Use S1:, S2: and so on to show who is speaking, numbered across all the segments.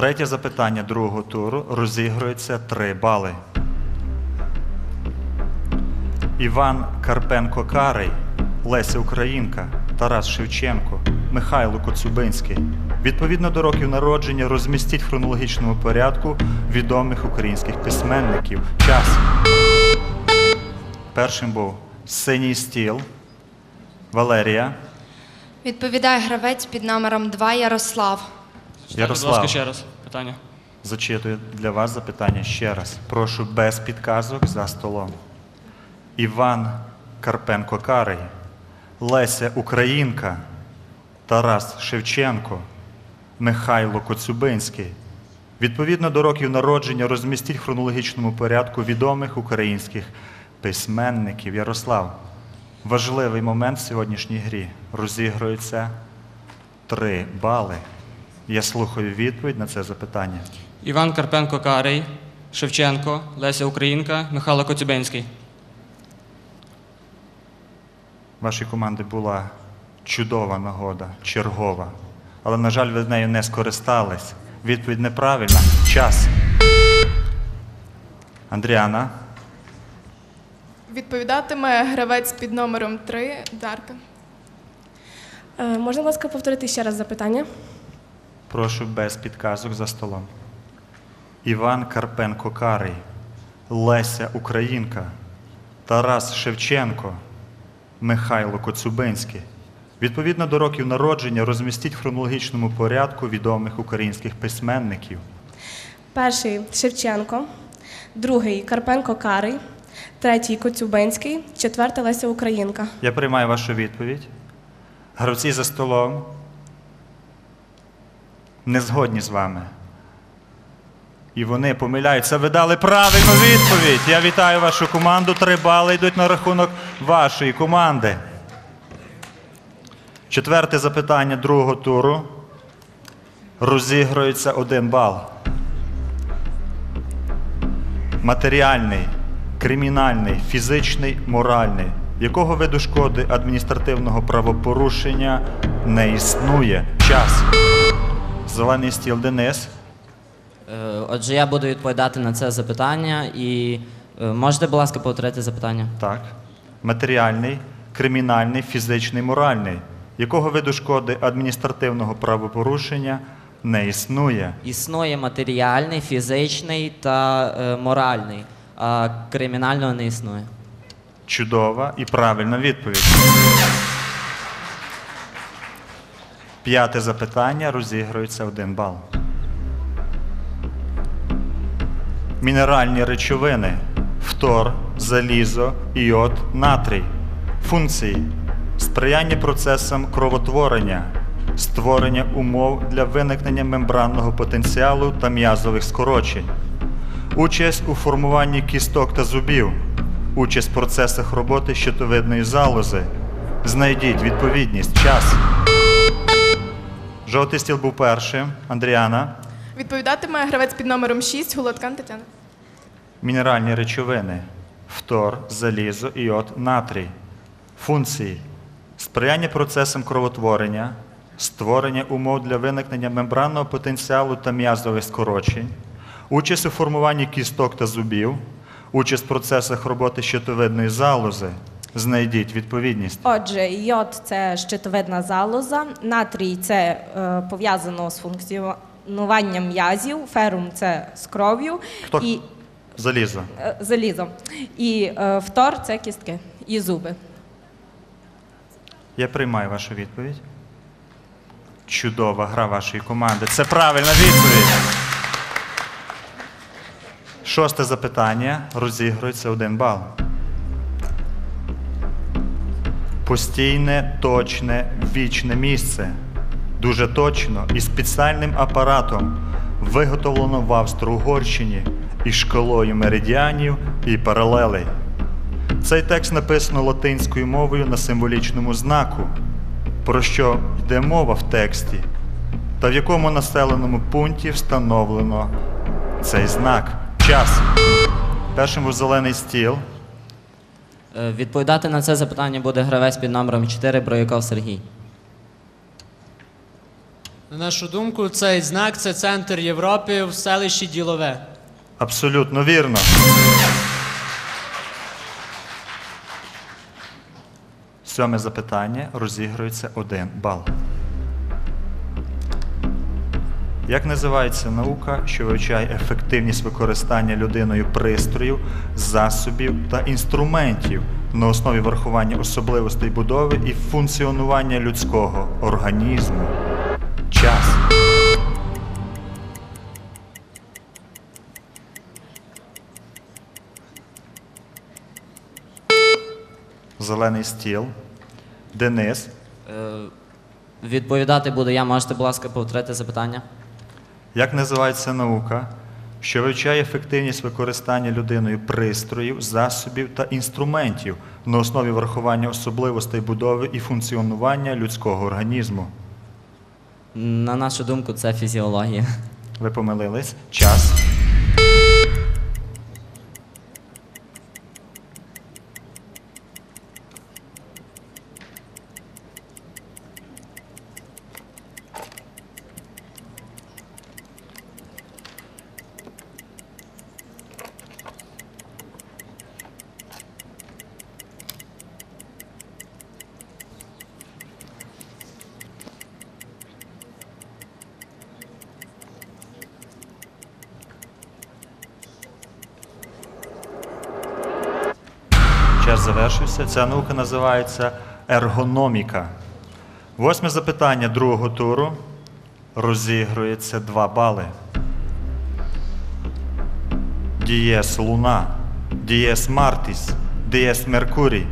S1: Третє запитання другого туру розігрується 3 бали. Іван Карпенко Карий, Леся Українка, Тарас Шевченко, Михайло Коцюбинський. Відповідно до років народження розмістіть в хронологічному порядку відомих українських письменників. Час. Першим був Синій стіл. Валерія.
S2: Відповідає гравець під номером 2 Ярослав.
S3: Будь
S1: Ярослав.
S3: ласка, ще раз питання.
S1: Зачитую для вас запитання ще раз. Прошу без підказок за столом. Іван Карпенко Карий, Леся Українка, Тарас Шевченко, Михайло Коцюбинський. Відповідно до років народження розмістіть в хронологічному порядку відомих українських письменників. Ярослав, важливий момент в сьогоднішній грі. Розігрується три бали. Я слухаю відповідь на це запитання.
S3: Іван Карпенко Карий, Шевченко, Леся Українка, Михайло Коцюбинський.
S1: Вашій команді була чудова нагода, чергова. Але, на жаль, ви нею не скористались. Відповідь неправильна. Час. Андріана.
S4: Відповідатиме гравець під номером 3 Дарка.
S5: Е, Можна, будь ласка, повторити ще раз запитання?
S1: Прошу без підказок за столом. Іван Карпенко Карий, Леся Українка, Тарас Шевченко, Михайло Коцюбинський. Відповідно до років народження розмістіть в хронологічному порядку відомих українських письменників.
S5: Перший Шевченко, другий Карпенко Карий, третій Коцюбинський, четвертий Леся Українка.
S1: Я приймаю вашу відповідь. Гравці за столом не згодні з вами. І вони помиляються. Ви дали правильну відповідь. Я вітаю вашу команду. Три бали йдуть на рахунок вашої команди. Четверте запитання другого туру. Розігрується один бал. Матеріальний, кримінальний, фізичний, моральний. Якого виду шкоди адміністративного правопорушення не існує? Час. Зелений стіл Денис.
S6: Е, Отже, я буду відповідати на це запитання і е, можете, будь ласка, повторити запитання?
S1: Так. Матеріальний, кримінальний, фізичний, моральний. Якого виду шкоди адміністративного правопорушення не існує?
S6: Існує матеріальний, фізичний та е, моральний, а кримінального не існує.
S1: Чудова і правильна відповідь. П'яте запитання розігрується один бал. Мінеральні речовини. Фтор, залізо, іод, натрій. Функції. Сприяння процесам кровотворення, створення умов для виникнення мембранного потенціалу та м'язових скорочень. Участь у формуванні кісток та зубів. Участь в процесах роботи щитовидної залози. Знайдіть відповідність. Час. Жовтий стіл був першим. Андріана.
S4: Відповідатиме гравець під номером 6 Гулаткан Тетяна.
S1: Мінеральні речовини. Фтор, залізо, іод, натрій. Функції. Сприяння процесам кровотворення, створення умов для виникнення мембранного потенціалу та м'язових скорочень, участь у формуванні кісток та зубів, участь в процесах роботи щитовидної залози. Знайдіть відповідність.
S7: Отже, йод це щитовидна залоза, натрій це е, пов'язано з функціонуванням м'язів, ферум це з кров'ю
S1: Хто?
S7: і
S1: Залізо.
S7: е, залізо. І е, фтор це кістки і зуби.
S1: Я приймаю вашу відповідь. Чудова гра вашої команди. Це правильна відповідь. Шосте запитання. Розігрується один бал. Постійне, точне, вічне місце. Дуже точно і спеціальним апаратом виготовлено в Австро-Угорщині із шкалою меридіанів і паралелей. Цей текст написано латинською мовою на символічному знаку, про що йде мова в тексті, та в якому населеному пункті встановлено цей знак. Час. Першим був зелений стіл.
S6: Е, Відповідати на це запитання буде гравець під номером 4 Брояков Сергій.
S8: На нашу думку, цей знак це центр Європи в селищі Ділове.
S1: Абсолютно вірно. Сьоме запитання розігрується один бал. Як називається наука, що вивчає ефективність використання людиною пристроїв, засобів та інструментів на основі врахування особливостей будови і функціонування людського організму? Час. Зелений стіл. Денис.
S6: Е, Відповідати буду я. Можете, будь ласка, повторити запитання?
S1: Як називається наука, що вивчає ефективність використання людиною пристроїв, засобів та інструментів на основі врахування особливостей будови і функціонування людського організму?
S6: На нашу думку, це фізіологія.
S1: Ви помилились? Час. Час завершився. Ця наука називається ергономіка. Восьме запитання другого туру розігрується 2 бали. Дієс Луна, Дієс Мартіс, Дієс Меркурій,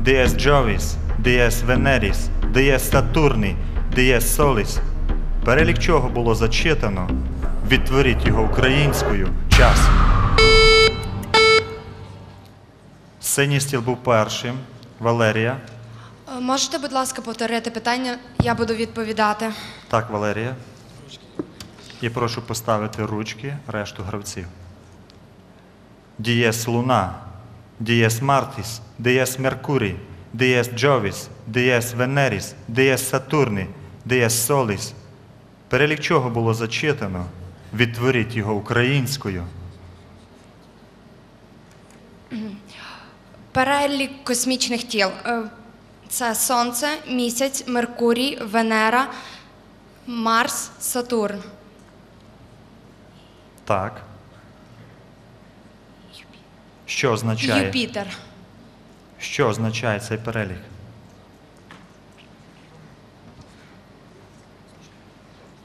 S1: Дієс Джовіс, Дієс Венеріс, Дієс Сатурні, Дієс Соліс. Перелік чого було зачитано? Відтворіть його українською. Час. Синій стіл був першим. Валерія.
S2: Е, Можете, будь ласка, повторити питання? Я буду відповідати.
S1: Так, Валерія. І прошу поставити ручки решту гравців. Дієс Луна, Дієс Мартіс, Дієс Меркурій, Дієс Джовіс, Дієс Венеріс, Дієс Сатурні, Дієс Соліс. Перелік чого було зачитано? Відтворіть його українською.
S2: Перелік космічних тіл. Е, Це Сонце, Місяць, Меркурій, Венера, Марс, Сатурн.
S1: Так. Що означає?
S2: Юпітер.
S1: Що означає цей перелік?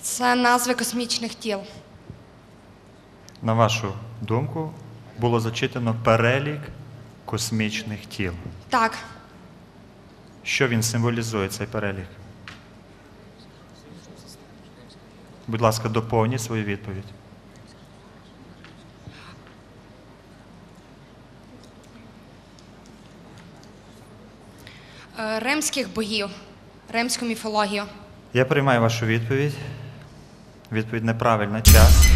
S2: Це назви космічних тіл.
S1: На вашу думку, було зачитано перелік космічних тіл.
S2: Так,
S1: Що він символізує, цей перелік? Будь ласка, доповніть свою відповідь.
S2: е, римських богів, римську міфологію.
S1: Я приймаю вашу відповідь. Відповідь неправильна. Час.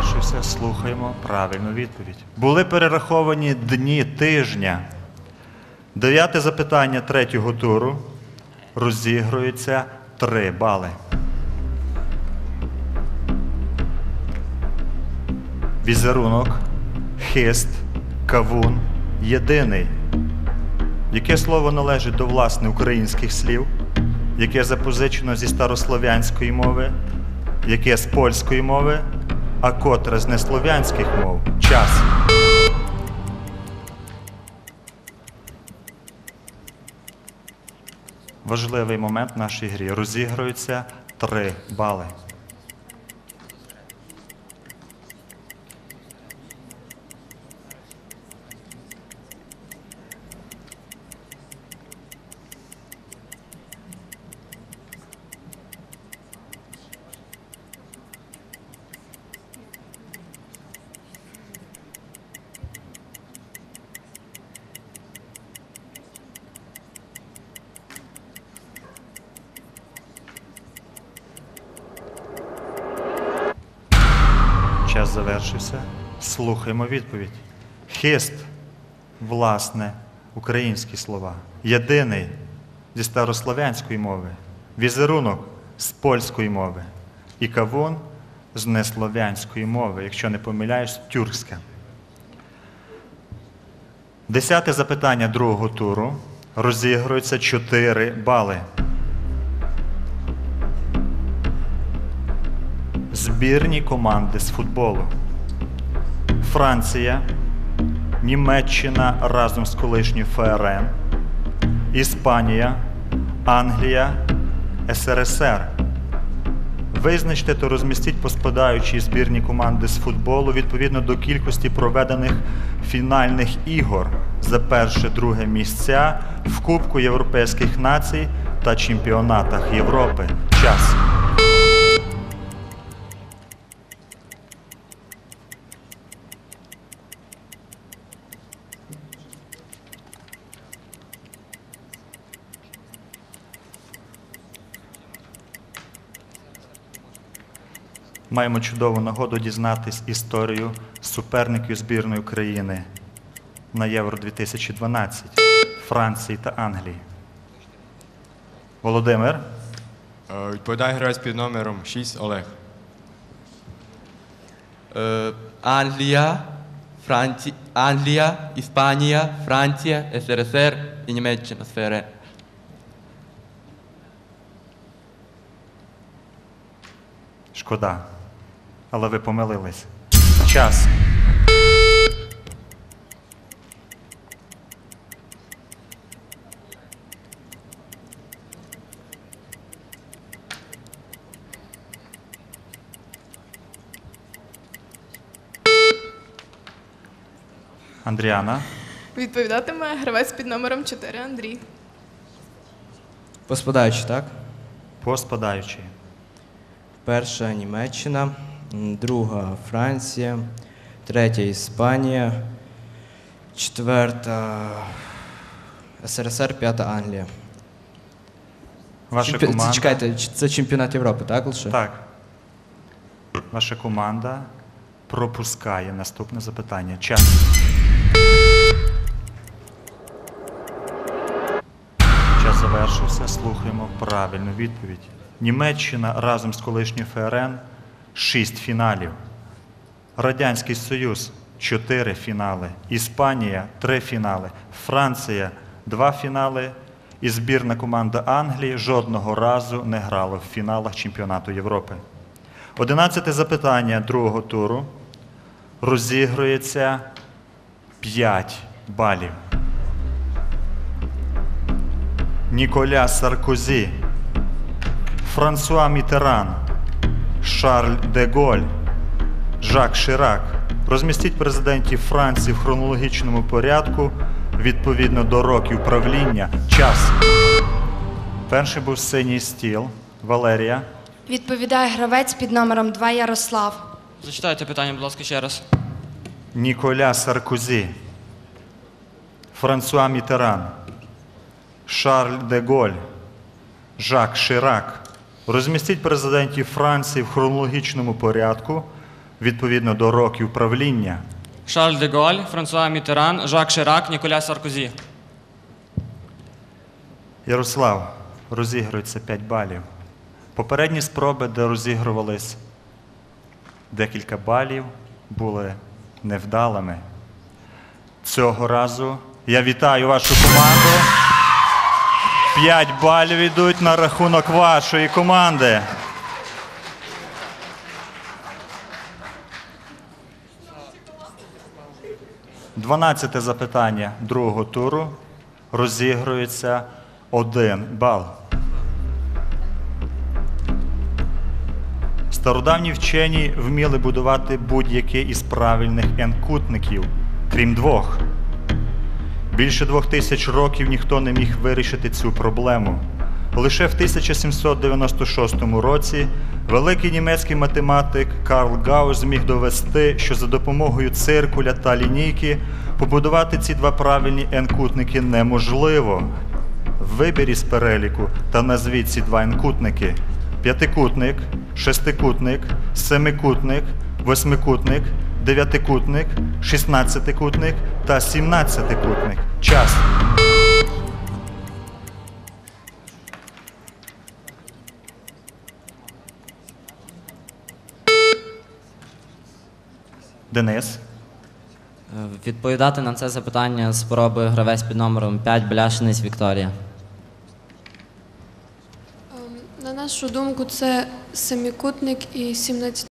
S1: Завершився. Слухаємо правильну відповідь. Були перераховані дні тижня. Дев'яте запитання третього туру розігрується 3 бали. Візерунок, хист, кавун єдиний. Яке слово належить до власне українських слів, яке запозичено зі старослов'янської мови, яке з польської мови, а котре з неслов'янських мов. Час. Важливий момент в нашій грі. розігруються три бали. Завершився. Слухаємо відповідь. Хист, власне, українські слова. Єдиний зі старослов'янської мови. Візерунок з польської мови. І кавун з неслов'янської мови, якщо не помиляюсь, тюркська. Десяте запитання другого туру. Розігрується 4 бали. Збірні команди з футболу. Франція, Німеччина разом з колишньою ФРН, Іспанія, Англія, СРСР. Визначте та розмістіть по збірні команди з футболу відповідно до кількості проведених фінальних ігор за перше-друге місця в Кубку Європейських націй та чемпіонатах Європи. Час. Маємо чудову нагоду дізнатись історію суперників збірної України на Євро 2012 Франції та Англії. Володимир,
S9: Е, Відповідає гравець під номером 6 Олег.
S10: Е, Англія, Франці... Англія, Іспанія, Франція, СРСР і Німеччина сфери.
S1: шкода, але ви помилились. Час. Андріана,
S4: Відповідатиме гравець під номером 4 Андрій.
S11: Поспадаючи, так?
S1: по спадаючій.
S11: Перша Німеччина, друга Франція, третя Іспанія, четверта СРСР, п'ята Англія.
S1: Ваша
S11: Чемпі-
S1: команда.
S11: Чекайте, це чемпіонат Європи, так лише?
S1: Так. Ваша команда пропускає наступне запитання. Час. Час завершився. Слухаємо правильну відповідь. Німеччина разом з колишньою ФРН шість фіналів. Радянський Союз чотири фінали. Іспанія три фінали. Франція два фінали. І збірна команда Англії жодного разу не грала в фіналах чемпіонату Європи. Одинадцяте запитання другого туру розігрується 5 балів. Ніколя Саркозі, Франсуа Мітеран, Шарль де Голь, Жак Ширак. Розмістіть президентів Франції в хронологічному порядку відповідно до років правління. Час. Перший був синій стіл. Валерія.
S2: Відповідає гравець під номером 2 Ярослав.
S3: Зачитайте питання, будь ласка, ще раз.
S1: Ніколя Саркозі, Франсуа Мітеран, Шарль де Голь, Жак Ширак. Розмістіть президентів Франції в хронологічному порядку відповідно до років правління.
S3: Шарль де Голь, Франсуа Мітеран, Жак Ширак, Ніколя Саркозі.
S1: Ярослав, розігрується 5 балів. Попередні спроби, де розігрувались декілька балів, були невдалими. Цього разу я вітаю вашу команду. 5 балів йдуть на рахунок вашої команди. Дванадцяте запитання другого туру розігрується один бал. Стародавні вчені вміли будувати будь-який із правильних n-кутників, крім двох. Більше двох тисяч років ніхто не міг вирішити цю проблему. Лише в 1796 році великий німецький математик Карл Гауss зміг довести, що за допомогою циркуля та лінійки побудувати ці два правильні n-кутники неможливо. Вибір із переліку та назвіть ці два n-кутники. П'ятикутник, шестикутник, семикутник восьмикутник, дев'ятикутник, шістнадцятикутник та сімнадцятикутник. Час. Денис.
S6: Е, Відповідати на це запитання спробує гравець під номером 5 Бляшинець Вікторія.
S12: На нашу думку, це семикутник і 17